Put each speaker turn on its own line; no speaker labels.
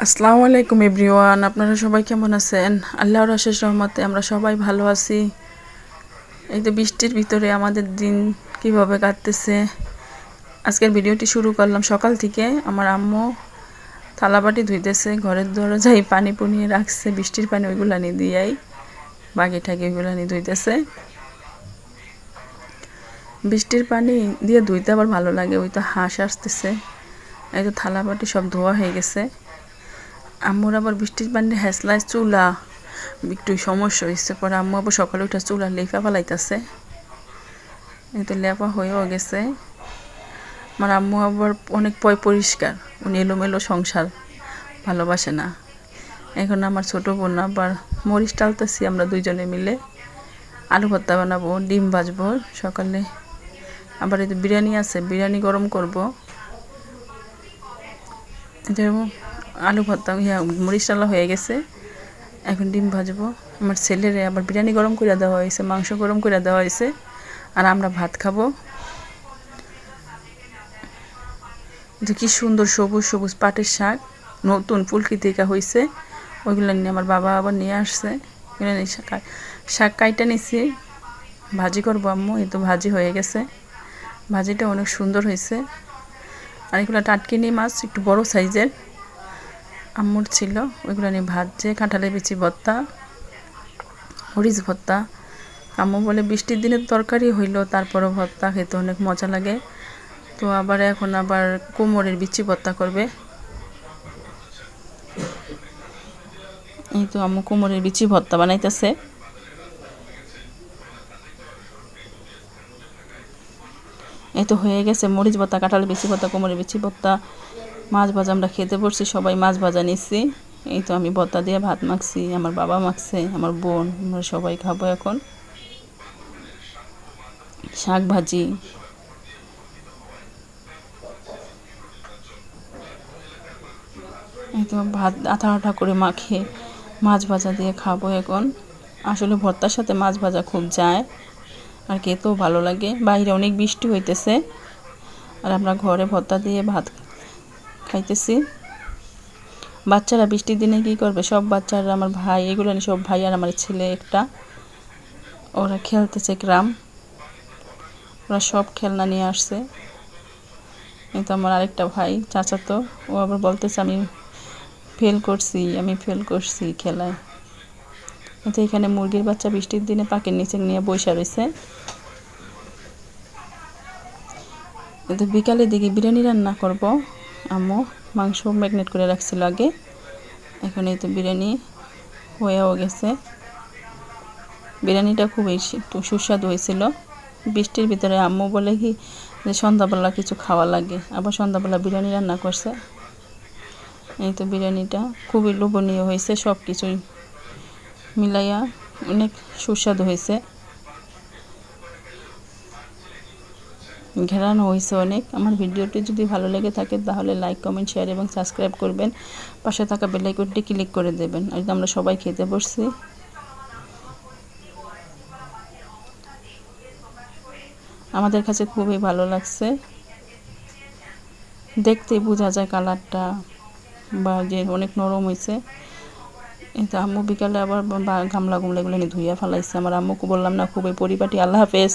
আসসালামু আলাইকুম এভরিওয়ান, আপনারা সবাই কেমন আছেন? আল্লাহর অশেষ রহমতে আমরা সবাই ভালো আছি। এই তো বৃষ্টির ভিতরে আমাদের দিন কীভাবে কাটতেছে, আজকের ভিডিওটি শুরু করলাম সকাল থেকে। আমার আম্মু থালাবাটি ধুইতেছে, ঘরের দরজায় পানি পুনিয়ে রাখছে, বৃষ্টির পানি ওইগুলা নিয়ে দিয়াই বাগি ঠাকি ওইগুলা নিয়ে ধুইতেছে। বৃষ্টির পানি দিয়ে ধুইতে আবার ভালো লাগে, ওই তো হাঁস আসতেছে, এই তো থালাবাটি সব ধোয়া হয়ে গেছে। আম্মুর আবার বৃষ্টির পানি হেসলায় চুলা। একটু সমস্যা হয়েছে পরে আম্মু আবার সকালে উঠে চুলা লেফা ফেলাইতেছে। এই তো লেপা হয়েও গেছে। আমার আম্মু আবার অনেক পয় পরিষ্কার, উনি এলোমেলো সংসার ভালোবাসে না। এখন আমার ছোট বোন আবার মরিচ টালতেছি আমরা দুইজনে মিলে। আলু ভর্তা বানাবো, ডিম ভাজবো, সকালে আবার এই বিরিয়ানি আছে, বিরিয়ানি গরম করব। আলু ভর্তা ইয়া মরিচ ডালা হয়ে গেছে। এখন ডিম ভাজবো। আমার ছেলেরে আবার বিরিয়ানি গরম করে দেওয়া হয়েছে, মাংস গরম করে দেওয়া হয়েছে। আর আমরা ভাত খাব। যে কি সুন্দর সবুজ সবুজ পাটের শাক, নতুন ফুলকি থেকে হয়েছে ওইগুলো নিয়ে আমার বাবা আবার নিয়ে আসছে। শাক কাইটা নিছি। ভাজি করব আম্মু, এই তো ভাজি হয়ে গেছে। ভাজিটা অনেক সুন্দর হয়েছে আর এগুলো টাটকিনি মাছ, একটু বড় সাইজের। আম্মুর ছিল, ওইগুলো নিয়ে ভাজছে কাঁঠালের বিচি ভর্তা, মরিচ ভর্তা। আম্মু বলে, বৃষ্টির দিনে তরকারি হইল, তারপরও ভর্তা খেতে অনেক মজা লাগে। তো আবার এখন আবার কোমরের বিচি ভর্তা করবে। এই তো আম্মু কোমরের বিচি ভর্তা বানাইতেছে। এই তো হয়ে গেছে, মরিচ ভর্তা, কাঁঠালের বিচি ভর্তা, কোমরের বিচি ভর্তা। মাছ ভাজা আমরা খেতে পড়ছি সবাই মাছ ভাজা নিচ্ছি। এই তো আমি ভর্তা দিয়ে ভাত মাখছি, আমার বাবা মাখছে, আমার বোন, আমরা সবাই খাব এখন। শাক ভাজি। এই তো ভাত আঠা আঠা করে মাখে, মাছ ভাজা দিয়ে খাব এখন। আসলে ভর্তার সাথে মাছ ভাজা খুব যায়, আর খেতেও ভালো লাগে। বাইরে অনেক বৃষ্টি হইতেছে, আর আমরা ঘরে ভর্তা দিয়ে ভাত খাইতেছি। বাচ্চারা বৃষ্টির দিনে কি করবে? সব বাচ্চারা আমার ভাই, এগুলো সব ভাই আর আমার ছেলে একটা। ওরা খেলতেছে গ্রাম। ওরা সব খেলনা নিয়ে আসছে। কিন্তু আমার আরেকটা ভাই চাচাতো ও আবার বলতেছে, আমি ফেল করছি, আমি ফেল করছি খেলায়। তো এখানে মুরগির বাচ্চা বৃষ্টির দিনে পাকের নিচে নিয়ে বসে রয়েছে। কিন্তু বিকালের দিকে বিরিয়ানি রান্না করব। আম্মু, মাংস ম্যাগনেট করে রাখছিল আগে। এখন এই তো বিরিয়ানি হয়েও গেছে। বিরিয়ানিটা খুবই সুস্বাদু হয়েছিল। বৃষ্টির ভিতরে আম্মু বলে কি যে সন্ধ্যাবেলা কিছু খাওয়া লাগে, আবার সন্ধ্যাবেলা বিরিয়ানি রান্না করছে। এই তো বিরিয়ানিটা খুবই লোভনীয় হয়েছে সব কিছুই মিলাইয়া অনেক সুস্বাদু হয়েছে। ঘেরানো হয়েছে অনেক। আমার ভিডিওটি যদি ভালো লেগে থাকে তাহলে লাইক কমেন্ট শেয়ার এবং সাবস্ক্রাইব করবেন। পাশে থাকা বেলাইকনটি ক্লিক করে দেবেন। আর আমরা সবাই খেতে বসছি। আমাদের কাছে খুবই ভালো লাগছে। দেখতে বোঝা যায় কালারটা বা যে অনেক নরম হয়েছে। তো আম্মু বিকালে আবার গামলা গুমলা এগুলো নিয়ে ধুইয়া ফেলাইছে। আমার আম্মুকে বললাম, না, খুবই পরিপাটি। আল্লাহ হাফেজ।